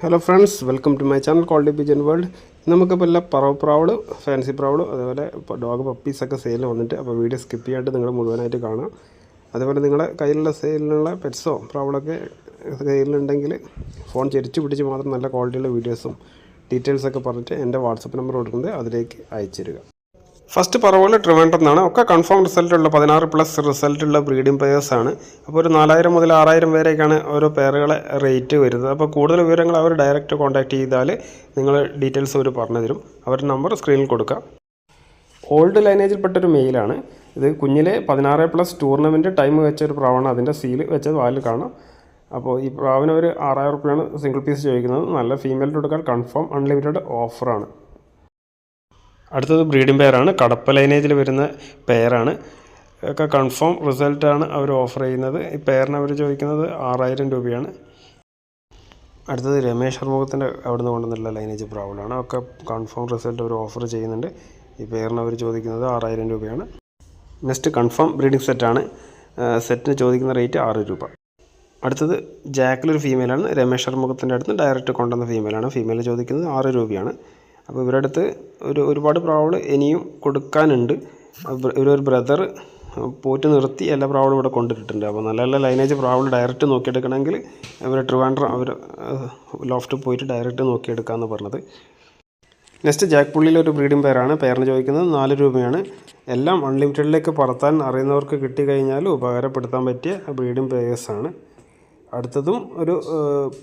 Hello friends welcome to my channel quality pigeon world നമുക്കിപ്പോൾ എല്ലാ പറവ് പ്രാവളും fancy പ്രാവൾ അതേപോലെ dog പപ്പീസൊക്കെ sale വന്നിട്ട് അപ്പോൾ വീഡിയോ സ്കിപ്പ് ചെയ്യാണ്ട് നിങ്ങൾ മുഴുവനായിട്ട് കാണാം അതേപോലെ നിങ്ങളുടെ കയ്യിലുള്ള സെയിലിനുള്ള പെറ്റ്സോ പ്രാവളൊക്കെ കയ്യിലുണ്ടെങ്കിൽ ഫോൺ ചെരിച്ച് പിടിച്ച് മാത്രം നല്ല ക്വാളിറ്റിയുള്ള വീഡിയോസും ഡീറ്റെയിൽസൊക്കെ പറഞ്ഞിട്ട് എന്റെ വാട്സപ്പ് നമ്പർ കൊടുക്കുന്നത് അതിലേക്ക് അയച്ചു തരിക ഫസ്റ്റ് പറവോൾ ട്രിവാൻഡ്രം എന്നാണ് ഒക്കെ കൺഫേം റിസൾട്ട് ഉള്ള പതിനാറ് പ്ലസ് റിസൾട്ട് ഉള്ള ബ്രീഡിംഗ് പെയേഴ്സാണ് അപ്പോൾ ഒരു നാലായിരം മുതൽ ആറായിരം വരെയൊക്കെയാണ് ഓരോ പേരുകളെ റേറ്റ് വരുന്നത്. അപ്പോൾ കൂടുതൽ വിവരങ്ങൾ അവർ ഡയറക്റ്റ് കോൺടാക്ട് ചെയ്താൽ നിങ്ങൾ ഡീറ്റെയിൽസ് അവർ പറഞ്ഞു തരും അവരുടെ നമ്പർ സ്ക്രീനിൽ കൊടുക്കാം. ഓൾഡ് ലൈനേജിൽപ്പെട്ട ഒരു മെയിലാണ് ഇത് കുഞ്ഞിലെ പതിനാറ് പ്ലസ് ടൂർണമെന്റ് ടൈം വെച്ച ഒരു പ്രാവാണ്. അതിന്റെ സീൽ വെച്ചത് വാലിൽ കാണാം. അപ്പോൾ ഈ പ്രാവിന് ഒരു ആറായിരം റുപ്യയാണ് സിംഗിൾ പീസ് ചോദിക്കുന്നത്. നല്ല ഫീമെയിൽ കൊടുക്കാൻ കൺഫേം അൺലിമിറ്റഡ് ഓഫറാണ് അടുത്തത് ബ്രീഡിംഗ് പെയറാണ്. കടപ്പ ലൈനേജിൽ വരുന്ന പെയറാണ്. ഒക്കെ കൺഫേം റിസൾട്ടാണ് അവർ ഓഫർ ചെയ്യുന്നത്. ഈ പെയറിന് അവർ ചോദിക്കുന്നത് ആറായിരം രൂപയാണ്. അടുത്തത് രമേശ് അവിടെ നിന്ന് കൊണ്ടുവന്നുള്ള ലൈനേജ് പ്രാവളാണ് ഒക്കെ കൺഫേം റിസൾട്ട് അവർ ഓഫർ ചെയ്യുന്നുണ്ട്. ഈ പെയറിന് അവർ ചോദിക്കുന്നത് ആറായിരം രൂപയാണ്. നെക്സ്റ്റ് കൺഫേം ബ്രീഡിംഗ് സെറ്റാണ് സെറ്റിന് ചോദിക്കുന്ന റേറ്റ് ആറ് രൂപ. അടുത്തത് ജാക്കിലൊരു ഫീമെയിലാണ്. രമേശ് ഷർമുഖത്തിന്റെ അടുത്ത് ഡയറക്റ്റ് കൊണ്ടുവന്ന ഫീമെയിലാണ്. ഫീമെയിൽ ചോദിക്കുന്നത് ആറ് രൂപയാണ്. അപ്പോൾ ഇവരുടെ അടുത്ത് ഒരു ഒരുപാട് പ്രാവുകൾ ഇനിയും കൊടുക്കാനുണ്ട്. ഇവരൊരു ബ്രദർ പോറ്റ് നിർത്തി എല്ലാ പ്രാവുകളും ഇവിടെ കൊണ്ടിട്ടിട്ടുണ്ട് അപ്പോൾ നല്ല നല്ല ലൈനേജ് പ്രാവുകൾ ഡയറക്റ്റ് നോക്കിയെടുക്കണമെങ്കിൽ ഇവർ ട്രിവാൻഡ്രം അവർ ലോഫ്റ്റ് പോയിട്ട് ഡയറക്റ്റ് നോക്കിയെടുക്കാമെന്ന് പറഞ്ഞത്. നെക്സ്റ്റ് ജാക്ക് പുള്ളിയിലെ ഒരു ബ്രീഡിംഗ് പെയറാണ് പെയറിന് ചോദിക്കുന്നത് നാല് രൂപയാണ്. എല്ലാം അൺലിമിറ്റഡിലേക്ക് പറത്താൻ അറിയുന്നവർക്ക് കിട്ടിക്കഴിഞ്ഞാൽ ഉപകാരപ്പെടുത്താൻ പറ്റിയ ബ്രീഡിംഗ് പെയേഴ്സാണ് അടുത്തതും ഒരു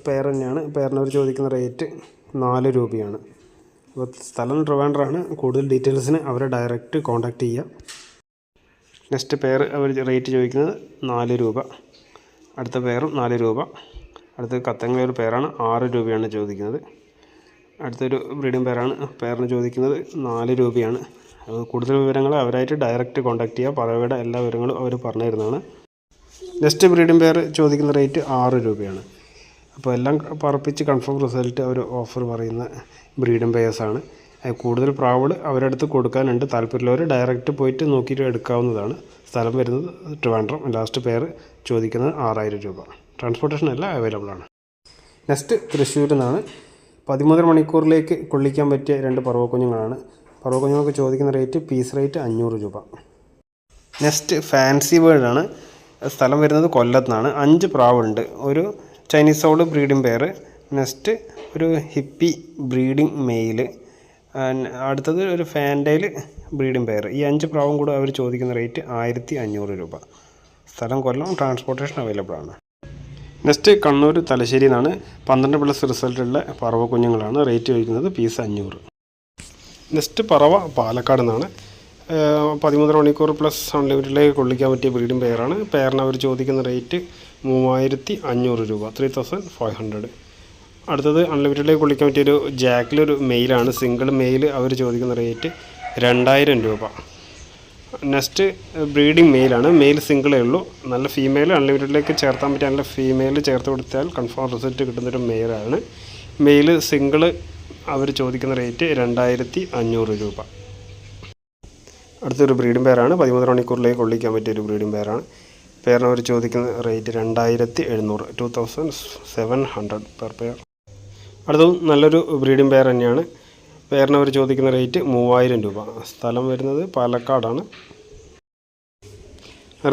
പെയർ തന്നെയാണ്. പേരിനവർ ചോദിക്കുന്ന റേറ്റ് നാല് രൂപയാണ്. അപ്പോൾ സ്ഥലം ട്രിവാൻഡ്രാണ്. കൂടുതൽ ഡീറ്റെയിൽസിന് അവരെ ഡയറക്റ്റ് കോൺടാക്റ്റ് ചെയ്യുക നെക്സ്റ്റ് പെയർ അവർ റേറ്റ് ചോദിക്കുന്നത് നാല് രൂപ. അടുത്ത പെയറും നാല് രൂപ. അടുത്ത കത്തങ്ങളെ ഒരു പെയറാണ് ആറ് രൂപയാണ് ചോദിക്കുന്നത്. അടുത്തൊരു ബ്രീഡിംഗ് പെയറാണ് പെയറിന് ചോദിക്കുന്നത് നാല് രൂപയാണ്. കൂടുതൽ വിവരങ്ങൾ അവരായിട്ട് ഡയറക്റ്റ് കോൺടാക്ട് ചെയ്യുക പറവയുടെ എല്ലാ വിവരങ്ങളും അവർ പറഞ്ഞു തരുന്നതാണ്. നെക്സ്റ്റ് ബ്രീഡിംഗ് പെയർ ചോദിക്കുന്ന റേറ്റ് ആറ് രൂപയാണ്. അപ്പോൾ എല്ലാം പറപ്പിച്ച് കൺഫേം റിസൾട്ട് അവർ ഓഫർ പറയുന്ന ബ്രീഡും പേയേഴ്സാണ് കൂടുതൽ പ്രാവൾ അവരടുത്ത് കൊടുക്കാനുണ്ട്. താല്പര്യമുള്ളവർ ഡയറക്റ്റ് പോയിട്ട് നോക്കിയിട്ട് എടുക്കാവുന്നതാണ്. സ്ഥലം വരുന്നത് ട്രിവാൻഡ്രം. ലാസ്റ്റ് പെയർ ചോദിക്കുന്നത് ആറായിരം രൂപ. ട്രാൻസ്പോർട്ടേഷൻ എല്ലാം അവൈലബിൾ ആണ്. നെക്സ്റ്റ് തൃശ്ശൂരിൽ നിന്നാണ് പതിമൂന്നര മണിക്കൂറിലേക്ക് കൊള്ളിക്കാൻ പറ്റിയ രണ്ട് പർവക്കുഞ്ഞുങ്ങളാണ് പർവക്കുഞ്ഞുങ്ങൾക്ക് ചോദിക്കുന്ന റേറ്റ് പീസ് റേറ്റ് അഞ്ഞൂറ് രൂപ. നെക്സ്റ്റ് ഫാൻസി വേൾഡാണ് സ്ഥലം വരുന്നത് കൊല്ലത്തുനിന്നാണ് അഞ്ച് പ്രാവുണ്ട്. ഒരു Chinese old breeding pair next ഒരു ഹിപ്പി ബ്രീഡിംഗ് മെയിൽ അടുത്തത് ഒരു ഫാൻഡൈൽ ബ്രീഡിംഗ് പെയർ ഈ അഞ്ച് പ്രാവും കൂടെ അവർ ചോദിക്കുന്ന റേറ്റ് ആയിരത്തി അഞ്ഞൂറ് രൂപ. സ്ഥലം കൊല്ലം ട്രാൻസ്പോർട്ടേഷൻ അവൈലബിൾ ആണ്. നെക്സ്റ്റ് കണ്ണൂർ തലശ്ശേരി നിന്നാണ് പന്ത്രണ്ട് പ്ലസ് റിസൾട്ടുള്ള പറവ കുഞ്ഞുങ്ങളാണ് റേറ്റ് ചോദിക്കുന്നത് പീസ് അഞ്ഞൂറ്. നെക്സ്റ്റ് പറവ പാലക്കാട് നിന്നാണ് പതിമൂന്നര മണിക്കൂർ പ്ലസ് അൺലിമിറ്റഡിലേക്ക് കൊള്ളിക്കാൻ പറ്റിയ ബ്രീഡിംഗ് പെയറാണ്. പെയറിന് അവർ ചോദിക്കുന്ന റേറ്റ് മൂവായിരത്തി അഞ്ഞൂറ് രൂപ ത്രീ തൗസൻഡ് ഫൈവ് ഹൺഡ്രഡ് അടുത്തത് അൺലിമിറ്റഡിലേക്ക് കൊള്ളിക്കാൻ പറ്റിയൊരു ജാക്കിലൊരു മെയിലാണ് സിംഗിൾ മെയിൽ അവർ ചോദിക്കുന്ന റേറ്റ് രണ്ടായിരം രൂപ. നെക്സ്റ്റ് ബ്രീഡിംഗ് മെയിലാണ് മെയിൽ സിംഗിളേ ഉള്ളൂ. നല്ല ഫീമെയിൽ അൺലിമിറ്റഡിലേക്ക് ചേർത്താൻ പറ്റിയ നല്ല ഫീമെയിൽ ചേർത്ത് കൊടുത്താൽ കൺഫേം റിസൾട്ട് കിട്ടുന്നൊരു മെയിലാണ് മെയിൽ സിംഗിൾ അവർ ചോദിക്കുന്ന റേറ്റ് രണ്ടായിരത്തി അഞ്ഞൂറ് രൂപ. അടുത്തൊരു ബ്രീഡിംഗ് പെയറാണ് പതിമൂന്നര മണിക്കൂറിലേക്ക് കൊള്ളിക്കാൻ പറ്റിയ ഒരു ബ്രീഡിംഗ് പെയറാണ് പെയറിന് അവർ ചോദിക്കുന്ന റേറ്റ് രണ്ടായിരത്തി എഴുന്നൂറ് two thousand seven hundred per pair അടുത്തതും നല്ലൊരു ബ്രീഡിംഗ് പെയർ തന്നെയാണ്. പെയറിന് അവർ ചോദിക്കുന്ന റേറ്റ് മൂവായിരം രൂപ. സ്ഥലം വരുന്നത് പാലക്കാടാണ്.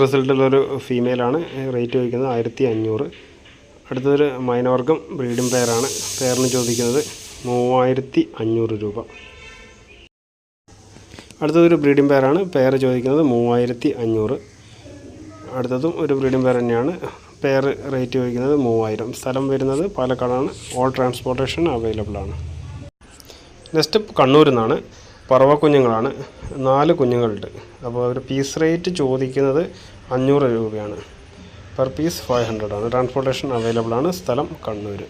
റിസൾട്ടുള്ളൊരു ഫീമെയിലാണ് റേറ്റ് ചോദിക്കുന്നത് ആയിരത്തി അഞ്ഞൂറ്. അടുത്തൊരു മൈനോർഗം ബ്രീഡിംഗ് പെയറാണ് പെയറിന് ചോദിക്കുന്നത് മൂവായിരത്തി അഞ്ഞൂറ് രൂപ. അടുത്തതൊരു ബ്രീഡിംഗ് പെയറാണ്. പെയർ ചോദിക്കുന്നത് മൂവായിരത്തി അഞ്ഞൂറ് അടുത്തതും ഒരു ബ്രീഡിംഗ് പെയർ തന്നെയാണ്. പെയർ റേറ്റ് ചോദിക്കുന്നത് മൂവായിരം. സ്ഥലം വരുന്നത് പാലക്കാടാണ്. ഓൾ ട്രാൻസ്പോർട്ടേഷൻ അവൈലബിൾ ആണ് നെക്സ്റ്റ് കണ്ണൂരിൽ നിന്നാണ് പറവ കുഞ്ഞുങ്ങളാണ്. നാല് കുഞ്ഞുങ്ങളുണ്ട്. അപ്പോൾ അവർ പീസ് റേറ്റ് ചോദിക്കുന്നത് അഞ്ഞൂറ് രൂപയാണ്. പെർ പീസ് ഫൈവ് ഹൺഡ്രഡ് ആണ് ട്രാൻസ്പോർട്ടേഷൻ അവൈലബിൾ ആണ് സ്ഥലം കണ്ണൂർ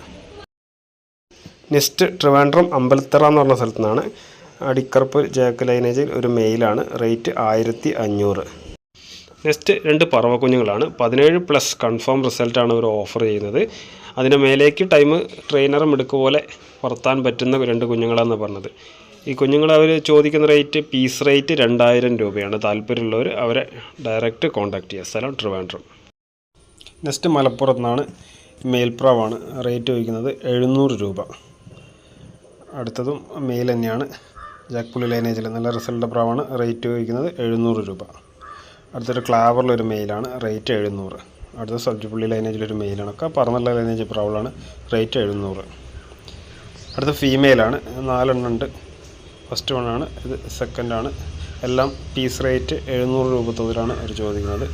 നെക്സ്റ്റ് ട്രിവാൻഡ്രം അമ്പലത്തറ എന്ന് പറഞ്ഞ സ്ഥലത്തു നിന്നാണ് അടിക്കറുപ്പ് ജാക്ക് ലൈനേജിൽ ഒരു മെയിലാണ്. റേറ്റ് ആയിരത്തി അഞ്ഞൂറ് നെക്സ്റ്റ് രണ്ട് പറവക്കുഞ്ഞുങ്ങളാണ്. പതിനേഴ് പ്ലസ് കൺഫേം റിസൾട്ടാണ് അവർ ഓഫർ ചെയ്യുന്നത്. അതിന് മേലേക്ക് ടൈം ട്രെയിനറും എടുക്കുക പോലെ പറത്താൻ പറ്റുന്ന രണ്ട് കുഞ്ഞുങ്ങളാണെന്ന് പറഞ്ഞത്. ഈ കുഞ്ഞുങ്ങൾ അവർ ചോദിക്കുന്ന റേറ്റ് പീസ് റേറ്റ് രണ്ടായിരം രൂപയാണ്. താല്പര്യമുള്ളവർ അവരെ ഡയറക്റ്റ് കോൺടാക്ട് ചെയ്യുക. സ്ഥലം ട്രിവാൻഡ്രം. നെക്സ്റ്റ് മലപ്പുറത്ത് നിന്നാണ് മേൽപ്രാവാണ്. റേറ്റ് ചോദിക്കുന്നത് എഴുന്നൂറ് രൂപ. അടുത്തതും മെയിൽ തന്നെയാണ്. ജാക്പുള്ളി ലൈനേജിൽ നല്ല റിസൾട്ട് പ്രാവാണ് റേറ്റ് ചോദിക്കുന്നത് എഴുന്നൂറ് രൂപ. അടുത്തൊരു ക്ലാവറിലൊരു മെയിലാണ് റേറ്റ് എഴുന്നൂറ്. അടുത്ത സബ്ജിപ്പുള്ളി ലൈനേജിലൊരു മെയിലാണ് ഒക്കെ പറന്നുള്ള ലൈനേജ് പ്രാവളാണ് റേറ്റ് എഴുന്നൂറ്. അടുത്ത ഫീമെയിലാണ് നാലെണ്ണം ഉണ്ട്. ഫസ്റ്റ് വണ്ണാണ് ഇത് സെക്കൻഡാണ് എല്ലാം പീസ് റേറ്റ് എഴുന്നൂറ് രൂപ തോതിലാണ് അവർ ചോദിക്കുന്നത്.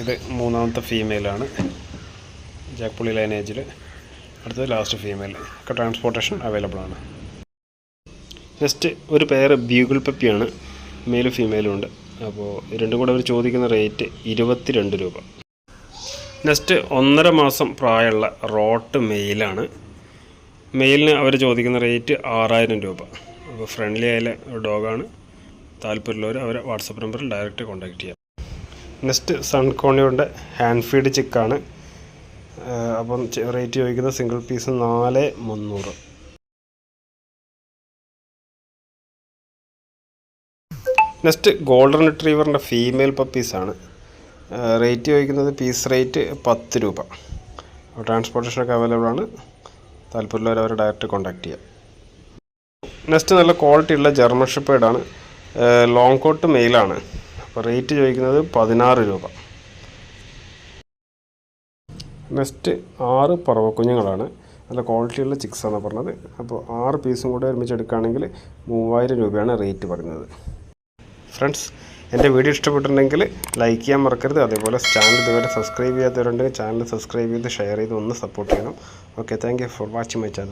ഇത് മൂന്നാമത്തെ ഫീമെയിലാണ് ജാക്പുള്ളി ലൈനേജിൽ അടുത്തത് ലാസ്റ്റ് ഫീമെയിൽ ഒക്കെ ട്രാൻസ്പോർട്ടേഷൻ അവൈലബിൾ ആണ്. നെക്സ്റ്റ് ഒരു പെയർ ബ്യൂഗിൾ പപ്പിയാണ് മെയിലും ഫീമെയിലും ഉണ്ട്. അപ്പോൾ രണ്ടും കൂടെ അവർ ചോദിക്കുന്ന റേറ്റ് ഇരുപത്തിരണ്ട് രൂപ. നെക്സ്റ്റ് ഒന്നര മാസം പ്രായമുള്ള റോട്ട് മെയിലാണ് മെയിലിന് അവർ ചോദിക്കുന്ന റേറ്റ് ആറായിരം രൂപ. അപ്പോൾ ഫ്രണ്ട്ലി ആയ ഡോഗാണ് താല്പര്യമുള്ളവർ അവരെ വാട്സപ്പ് നമ്പറിൽ ഡയറക്റ്റ് കോൺടാക്റ്റ് ചെയ്യാം. നെക്സ്റ്റ് സൺകോണിയുടെ ഹാൻഡ് ഫീഡ് ചിക്കാണ് അപ്പം റേറ്റ് ചോദിക്കുന്ന സിംഗിൾ പീസ് നാല് മുന്നൂറ്. നെക്സ്റ്റ് ഗോൾഡൻ റിട്രീവറിന്റെ ഫീമെയിൽ പപ്പീസാണ് റേറ്റ് ചോദിക്കുന്നത് പീസ് റേറ്റ് പത്ത് രൂപ. ട്രാൻസ്പോർട്ടേഷനൊക്കെ അവൈലബിൾ ആണ്. താല്പര്യമുള്ളവർ അവരെ ഡയറക്റ്റ് കോൺടാക്ട് ചെയ്യാം. നെക്സ്റ്റ് നല്ല ക്വാളിറ്റി ഉള്ള ജർമ്മൻ ഷിപ്പേഡാണ് ലോങ് കോട്ട് മെയിലാണ് അപ്പോൾ റേറ്റ് ചോദിക്കുന്നത് പതിനാറ് രൂപ. നെക്സ്റ്റ് ആറ് പറവക്കുഞ്ഞുങ്ങളാണ്. നല്ല ക്വാളിറ്റി ക്വാളിറ്റിയുള്ള ചിക്സാണ് പറഞ്ഞത്. അപ്പോൾ ആറ് പീസും കൂടെ ഒരുമിച്ച് എടുക്കുകയാണെങ്കിൽ മൂവായിരം രൂപയാണ് റേറ്റ് പറയുന്നത്. ഫ്രണ്ട്സ് എന്റെ വീഡിയോ ഇഷ്ടപ്പെട്ടിട്ടുണ്ടെങ്കിൽ ലൈക്ക് ചെയ്യാൻ മറക്കരുത്. അതേപോലെ ചാനൽ ഇതുവരെ സബ്സ്ക്രൈബ് ചെയ്യാത്തവരുണ്ടെങ്കിൽ ചാനൽ സബ്സ്ക്രൈബ് ചെയ്ത് ഷെയർ ചെയ്ത് ഒന്ന് സപ്പോർട്ട് ചെയ്യണം. Okay thank for watching my channel